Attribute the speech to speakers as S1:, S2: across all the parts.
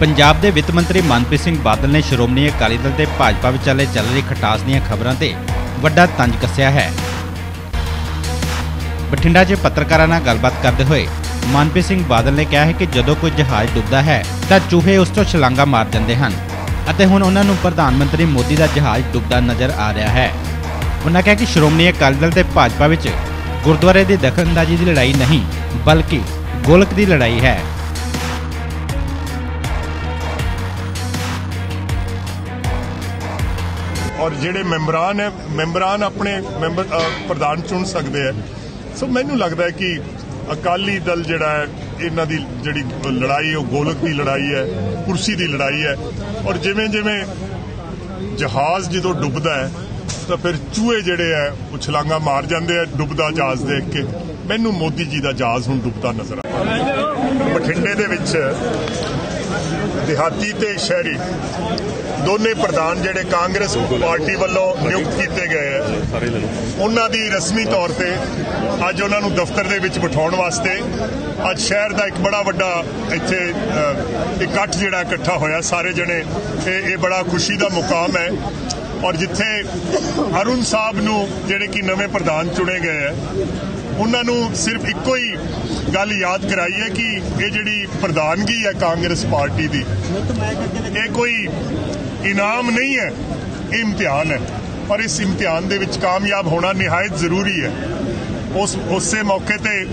S1: ਪੰਜਾਬ ਦੇ ਵਿੱਤ ਮੰਤਰੀ ਮਨਪ੍ਰੀਤ ਸਿੰਘ ਬਾਦਲ ਨੇ ਸ਼੍ਰੋਮਣੀ ਅਕਾਲੀ ਦਲ ਤੇ ਭਾਜਪਾ ਵਿਚਾਲੇ ਚੱਲ ਰਹੀ ਖਟਾਸ ਦੀਆਂ ਖਬਰਾਂ ਤੇ ਵੱਡਾ ਤੰਜ ਕੱਸਿਆ ਹੈ। ਬਠਿੰਡਾ 'ਚ ਪੱਤਰਕਾਰਾਂ ਨਾਲ ਗੱਲਬਾਤ ਕਰਦੇ ਹੋਏ ਮਨਪ੍ਰੀਤ ਸਿੰਘ ਬਾਦਲ ਨੇ ਕਿਹਾ ਹੈ ਕਿ ਜਦੋਂ ਕੋਈ ਜਹਾਜ਼ ਡੁੱਬਦਾ ਹੈ ਤਾਂ ਚੂਹੇ ਉਸ ਤੋਂ ਛਲਾਂਗਾ ਮਾਰ ਦਿੰਦੇ ਹਨ ਅਤੇ ਹੁਣ ਉਹਨਾਂ ਨੂੰ ਪ੍ਰਧਾਨ ਮੰਤਰੀ ਮੋਦੀ ਦਾ ਜਹਾਜ਼ ਡੁੱਬਦਾ ਨਜ਼ਰ ਆ ਰਿਹਾ ਹੈ। ਉਹਨਾਂ ਕਿਹਾ ਕਿ ਸ਼੍ਰੋਮਣੀ ਅਕਾਲੀ ਦਲ ਤੇ ਭਾਜਪਾ ਵਿੱਚ ਗੁਰਦੁਆਰੇ ਦੀ ਦਖਲਅੰਦਾਜ਼ੀ ਦੀ ਲੜਾਈ ਨਹੀਂ, ਬਲਕਿ ਗੋਲਕ ਦੀ ਲੜਾਈ ਹੈ।
S2: ਔਰ ਜਿਹੜੇ ਮੈਂਬਰਾਨ ਹੈ, ਮੈਂਬਰਾਨ ਆਪਣੇ ਮੈਂਬਰ ਪ੍ਰਧਾਨ ਚੁਣ ਸਕਦੇ ਆ ਸੋ ਮੈਨੂੰ ਲੱਗਦਾ ਹੈ ਕਿ ਅਕਾਲੀ ਦਲ ਜਿਹੜਾ ਹੈ, ਇਹਨਾਂ ਦੀ ਜਿਹੜੀ ਲੜਾਈ, ਉਹ ਗੋਲਕ ਦੀ ਲੜਾਈ ਹੈ, ਕੁਰਸੀ ਦੀ ਲੜਾਈ ਹੈ। ਔਰ ਜਿਵੇਂ ਜਿਵੇਂ ਜਹਾਜ਼ ਜਦੋਂ ਡੁੱਬਦਾ ਹੈ, ਤਾਂ ਫਿਰ ਚੂਹੇ ਜਿਹੜੇ ਆ ਉਹ ਛਲਾਂਗਾ ਮਾਰ ਜਾਂਦੇ ਆ ਡੁੱਬਦਾ ਜਹਾਜ਼ ਦੇਖ ਕੇ। ਮੈਨੂੰ ਮੋਦੀ ਜੀ ਦਾ ਜਹਾਜ਼ ਹੁਣ ਡੁੱਬਦਾ ਨਜ਼ਰ ਆ ਬਠਿੰਡੇ ਦੇ ਵਿੱਚ ਦਿਹਾਤੀ ਤੇ ਸ਼ਹਿਰੀ ਦੋਨੇ ਪ੍ਰਧਾਨ ਜਿਹੜੇ ਕਾਂਗਰਸ ਪਾਰਟੀ ਵੱਲੋਂ ਨਿਯੁਕਤ ਕੀਤੇ ਗਏ ਹੈ ਉਹਨਾਂ ਦੀ ਰਸਮੀ ਤੌਰ ਤੇ ਅੱਜ ਉਹਨਾਂ ਨੂੰ ਦਫ਼ਤਰ ਦੇ ਵਿੱਚ ਬਿਠਾਉਣ ਵਾਸਤੇ ਅੱਜ ਸ਼ਹਿਰ ਦਾ ਇੱਕ ਬੜਾ ਵੱਡਾ ਇੱਥੇ ਇਕੱਠ ਜਿਹੜਾ ਇਕੱਠਾ ਹੋਇਆ ਸਾਰੇ ਜਣੇ। ਇਹ ਇਹ ਬੜਾ ਖੁਸ਼ੀ ਦਾ ਮੁਕਾਮ ਹੈ। ਔਰ ਜਿੱਥੇ ਅਰੁਣ ਸਾਹਿਬ ਨੂੰ ਜਿਹੜੇ ਕਿ ਨਵੇਂ ਪ੍ਰਧਾਨ ਚੁਣੇ ਗਏ ਹੈ ਉਹਨਾਂ ਨੂੰ ਸਿਰਫ ਇੱਕੋ ਹੀ ਗੱਲ ਯਾਦ ਕਰਾਈ ਹੈ ਕਿ ਇਹ ਜਿਹੜੀ ਪ੍ਰਧਾਨਗੀ ਹੈ ਕਾਂਗਰਸ ਪਾਰਟੀ ਦੀ, ਇਹ ਕੋਈ ਇਨਾਮ ਨਹੀਂ ਹੈ, ਇਹ ਇਮਤਿਹਾਨ ਹੈ। ਔਰ ਇਸ ਇਮਤਿਹਾਨ ਦੇ ਵਿੱਚ ਕਾਮਯਾਬ ਹੋਣਾ ਨਿਹਾਇਤ ਜ਼ਰੂਰੀ ਹੈ। ਉਸ, ਉਸੇ ਮੌਕੇ ਤੇ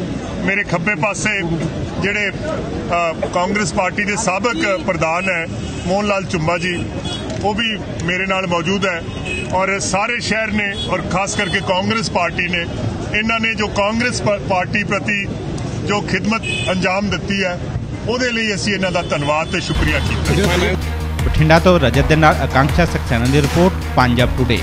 S2: ਮੇਰੇ ਖੱਬੇ ਪਾਸੇ ਜਿਹੜੇ ਕਾਂਗਰਸ ਪਾਰਟੀ ਦੇ ਸਾਬਕ ਪ੍ਰਧਾਨ ਹੈ ਮੋਹਨ ਲਾਲ ਚੁੰਬਾ ਜੀ, ਉਹ ਵੀ ਮੇਰੇ ਨਾਲ ਮੌਜੂਦ ਹੈ। ਔਰ ਸਾਰੇ ਸ਼ਹਿਰ ਨੇ ਔਰ ਖਾਸ ਕਰਕੇ ਕਾਂਗਰਸ ਪਾਰਟੀ ਨੇ, ਇਹਨਾਂ ਨੇ ਜੋ ਕਾਂਗਰਸ ਪਾਰਟੀ ਪ੍ਰਤੀ ਜੋ ਖਿਦਮਤ ਅੰਜਾਮ ਦਿੱਤੀ ਹੈ, ਉਹਦੇ ਲਈ ਅਸੀਂ ਇਹਨਾਂ ਦਾ ਧੰਨਵਾਦ ਤੇ ਸ਼ੁਕਰੀਆ ਕੀਤਾ।
S1: ਬਠਿੰਡਾ ਤੋਂ ਰਜਤ ਦੇ ਨਾਲ ਆਕਾਂਖਿਆ ਸਕਸੈਨਾ ਦੀ ਰਿਪੋਰਟ, ਪੰਜਾਬ ਟੁਡੇ